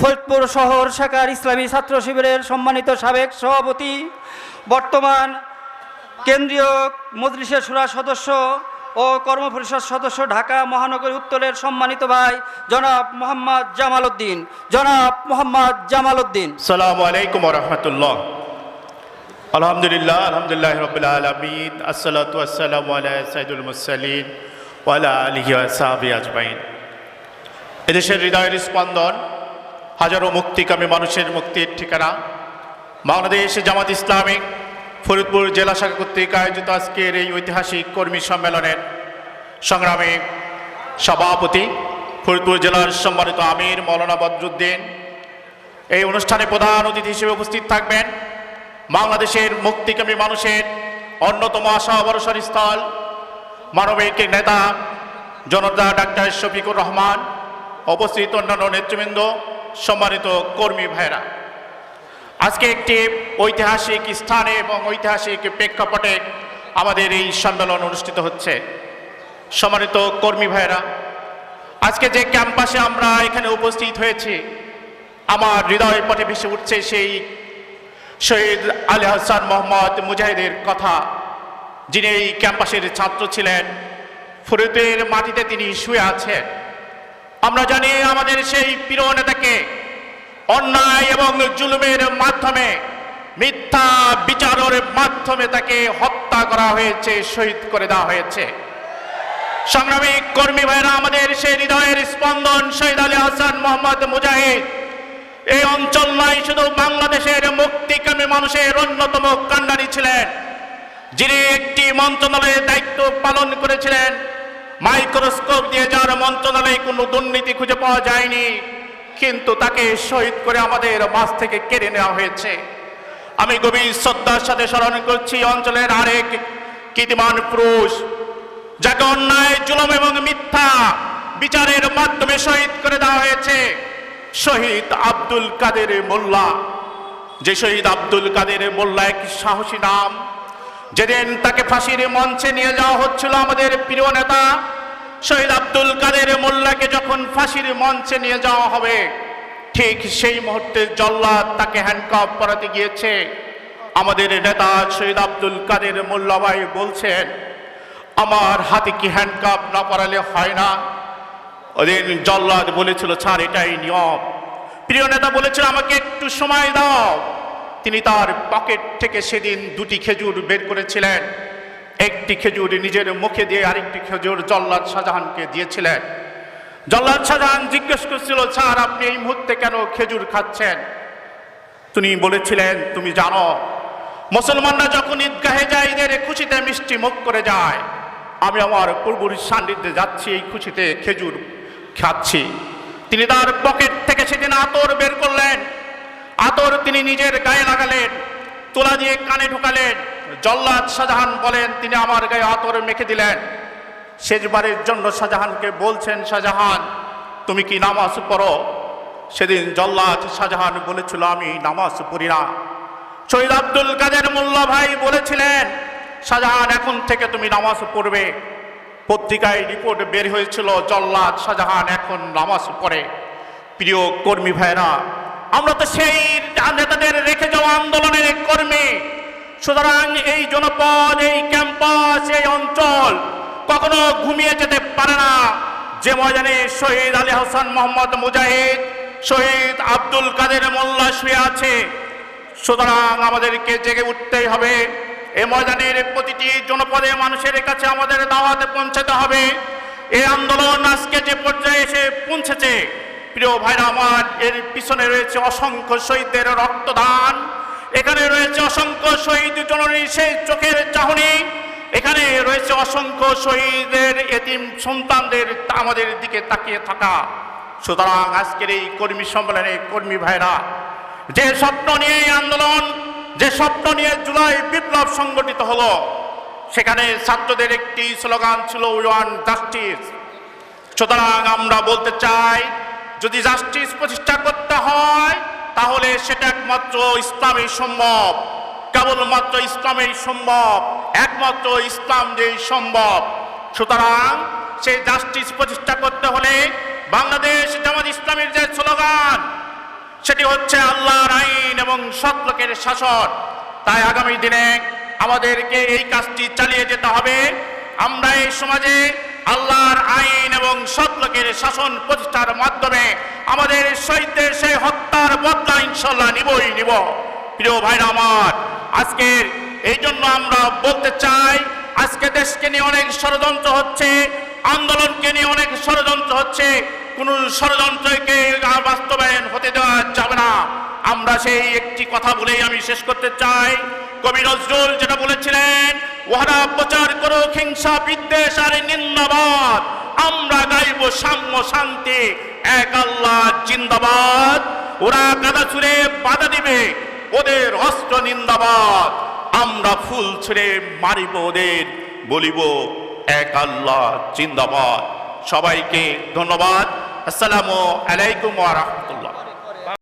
ফরিদপুর শহর শাখার ইসলামী ছাত্র শিবিরের সম্মানিত সাবেক সভাপতি, বর্তমান কেন্দ্রীয় মজলিসের সুরা সদস্য ও কর্মপরিষদ সদস্য ঢাকা মহানগরী উত্তরের সম্মানিত ভাই জনাব মোহাম্মদ জামাল উদ্দিন। জনাব মোহাম্মদ জামাল উদ্দিন। সালামু আলাইকুম রহমতুল্লাহ। আলহামদুলিল্লাহ আলহামদুলিল্লাহ রবিল আলমিন, আসসালাতু আসসালামু আলা সাইদুল মুসালিন ওয়ালা আলিহি সাহাবি আজমাইন। এদেশের হৃদয়ের স্পন্দন হাজারো মুক্তিকামী মানুষের মুক্তির ঠিকানা। বাংলাদেশ জামাত ইসলামিক ফরিদপুর জেলা শাখা কর্তৃক আয়োজিত আজকের এই ঐতিহাসিক কর্মী সম্মেলনের সংগ্রামী সভাপতি ফরিদপুর জেলার সম্মানিত আমির মৌলানা বদরুদ্দিন। এই অনুষ্ঠানে প্রধান অতিথি হিসেবে উপস্থিত থাকবেন বাংলাদেশের মুক্তিকামী মানুষের অন্যতম আশা ভরসার স্থল মানবিক নেতা জনতা ডাক্তার শফিকুর রহমান, উপস্থিত অন্যান্য নেতৃবৃন্দ সম্মানিত কর্মী ভাইরা আজকে একটি ঐতিহাসিক স্থানে এবং ঐতিহাসিক প্রেক্ষাপটে আমাদের এই সম্মেলন অনুষ্ঠিত হচ্ছে। সম্মানিত কর্মী ভাইরা আজকে যে ক্যাম্পাসে আমরা এখানে উপস্থিত হয়েছি, আমার হৃদয়ের পথে ভেসে উঠছে সেই শহীদ আলী হাসান মোহাম্মদ মুজাহিদের কথা, যিনি এই ক্যাম্পাসের ছাত্র ছিলেন। ফরিদের মাটিতে তিনি শুয়ে আছেন। আমরা জানি আমাদের সেই প্রিয় নেতাকে অন্যায় এবং জুলুমের মাধ্যমে, মিথ্যা বিচারের মাধ্যমে তাকে হত্যা করা হয়েছে, শহীদ করে দেওয়া হয়েছে। সংগ্রামী কর্মী ভাইরা, আমাদের সেই হৃদয়ের স্পন্দন শহীদ আলী হাসান মোহাম্মদ মুজাহিদ। এই অঞ্চল নয়, শুধু বাংলাদেশের মুক্তিকামী মানুষের অন্যতম কান্ডারি ছিলেন। যিনি একটি মন্ত্রণালয়ের দায়িত্ব পালন করেছিলেন। মাইক্রোস্কোপ দিয়ে যার মন্ত্রণালয়ে কোনো দুর্নীতি খুঁজে পাওয়া যায়নি, কিন্তু তাকে শহীদ করে আমাদের মাছ থেকে কেড়ে নেওয়া হয়েছে। আমি গভীর শ্রদ্ধার সাথে স্মরণ করছি অঞ্চলের আরেক কীর্তিমান পুরুষ, যাকে অন্যায়, জুলম এবং মিথ্যা বিচারের মাধ্যমে শহীদ করে দেওয়া হয়েছে, শহীদ আব্দুল কাদের মোল্লা। যে শহীদ আব্দুল কাদের মোল্লা এক সাহসী নাম যেদিন তাকে ফাঁসির মঞ্চে নিয়ে যাওয়া হচ্ছিল আমাদের প্রিয় নেতা, শহীদ আব্দুল কাদের মোল্লাকে যখন ফাঁসির মঞ্চে নিয়ে যাওয়া হবে, ঠিক সেই মুহূর্তে জল্লাদ তাকে হ্যান্ডকাপ করাতে গিয়েছে। আমাদের নেতা শহীদ আব্দুল কাদের মোল্লা ভাই বলছেন, আমার হাতে কি হ্যান্ডকাপ না পরালে হয় না? ওদিন জল্লাদ বলেছিল স্যার এটাই নিয়ম। প্রিয় নেতা বলেছিল, আমাকে একটু সময় দাও। তিনি তার পকেট থেকে সেদিন দুটি খেজুর বের করেছিলেন। একটি খেজুর নিজের মুখে দিয়ে আরেকটি খেজুর জল্লাদ শাহজাহানকে দিয়েছিলেন। জল্লাদ শাহজাহান জিজ্ঞেস করছিল, স্যার, আপনি এই মুহূর্তে কেন খেজুর খাচ্ছেন? তিনি বলেছিলেন, তুমি জানো, মুসলমানরা যখন ঈদগাহে যায় এদের খুশিতে মিষ্টি মুখ করে যায়। আমি আমার পূর্বর সান্নিধ্যে যাচ্ছি, এই খুশিতে খেজুর খাচ্ছি। তিনি তার পকেট থেকে সেদিন আতর বের করলেন। আতর তিনি নিজের গায়ে লাগালেন, তোলা দিয়ে কানে ঢুকালেন। জল্লাদ শাহজাহান বলেন, তিনি আমার গায়ে আতর মেখে দিলেন। শেষবারের জন্য শাহজাহানকে বলছেন, শাহজাহান, তুমি কি নামাজ পড়ো? সেদিন জল্লাদ শাহজাহান বলেছিল, আমি নামাজ পড়ি না। শহীদ আব্দুল কাদের মোল্লা ভাই বলেছিলেন, শাহজাহান, এখন থেকে তুমি নামাজ পড়বে। পত্রিকায় রিপোর্ট বের হয়েছিল, জল্লাদ শাহজাহান এখন নামাজ পড়ে। প্রিয় কর্মী ভাইরা আমরা তো সেই নেতাদের রেখে যাওয়া আন্দোলনের কর্মী। সুতরাং এই জনপদ, এই ক্যাম্পাস, এই অঞ্চল কখনো ঘুমিয়ে যেতে পারে না। যে ময়দানে শহীদ আলী হাসান মোহাম্মদ মুজাহিদ, শহীদ আব্দুল কাদের মোল্লা শুয়ে আছে। সুতরাং আমাদেরকে জেগে উঠতেই হবে। এ ময়দানের প্রতিটি জনপদে মানুষের কাছে আমাদের দাওয়াতে পৌঁছাতে হবে। এই আন্দোলন আজকে যে পর্যায়ে এসে পৌঁছেছে প্রিয় ভাইরা আমার, এর পিছনে রয়েছে অসংখ্য শহীদদের রক্তদান। এখানে রয়েছে অসংখ্য শহীদ জননী সেই চোখের চাহনি। এখানে রয়েছে অসংখ্য শহীদের এতিম সন্তানদের আমাদের দিকে তাকিয়ে থাকা। সুতরাং আজকের এই কর্মী সম্মেলনে কর্মী ভাইরা, যে স্বপ্ন নিয়ে আন্দোলন, যে স্বপ্ন নিয়ে জুলাই বিপ্লব সংগঠিত হলো, সেখানে ছাত্রদের একটি স্লোগান ছিল ওয়ান জাস্টিস সুতরাং আমরা বলতে চাই যদি জাস্টিস প্রতিষ্ঠা করতে হয়, তাহলে সেটা একমাত্র ইসলামই সম্ভব। কেবলমাত্র ইসলামেই সম্ভব। একমাত্র ইসলাম যেই সম্ভব। সুতরাং সেই জাস্টিস প্রতিষ্ঠা করতে হলে বাংলাদেশ জামাত ইসলামের যে স্লোগান, সেটি হচ্ছে আল্লাহর আইন এবং সৎলোকের শাসন। তাই আগামী দিনে আমাদেরকে এই কাজটি চালিয়ে যেতে হবে। আমরা এই সমাজে আল্লাহর আইন এবং সৎলোকের শাসন প্রতিষ্ঠার মাধ্যমে আমাদের শহীদদের সেই হত্যার বদলা ইনশাল্লাহ নিবই নিব। প্রিয় ভাইরা আমার, আজকের এই জন্য আমরা বলতে চাই, আজকে দেশকে নিয়ে অনেক ষড়যন্ত্র হচ্ছে, আন্দোলনকে নিয়ে অনেক ষড়যন্ত্র হচ্ছে, কোন ষড়যন্ত্রকে বাস্তবায়ন হতে দেওয়া যাবে না। আমরা সেই একটি কথা বলেই আমি শেষ করতে চাই। কবি নজরুল যেটা বলেছিলেন, ওহারা প্রচার করো হিংসা, বিদ্বেষ আর নিন্দাবাদ। আমরা গাইব সাম্য শান্তি। এক আল্লাহ জিন্দাবাদ। ওরা কাদা ছুড়ে বাধা দিবে। ওদের অস্ত্র নিন্দাবাদ। আমরা ফুল ছুঁড়ে মারিব ওদের। বলিব, এক আল্লাহ জিন্দাবাদ। সবাইকে ধন্যবাদ। আসসালামু আলাইকুম ওয়া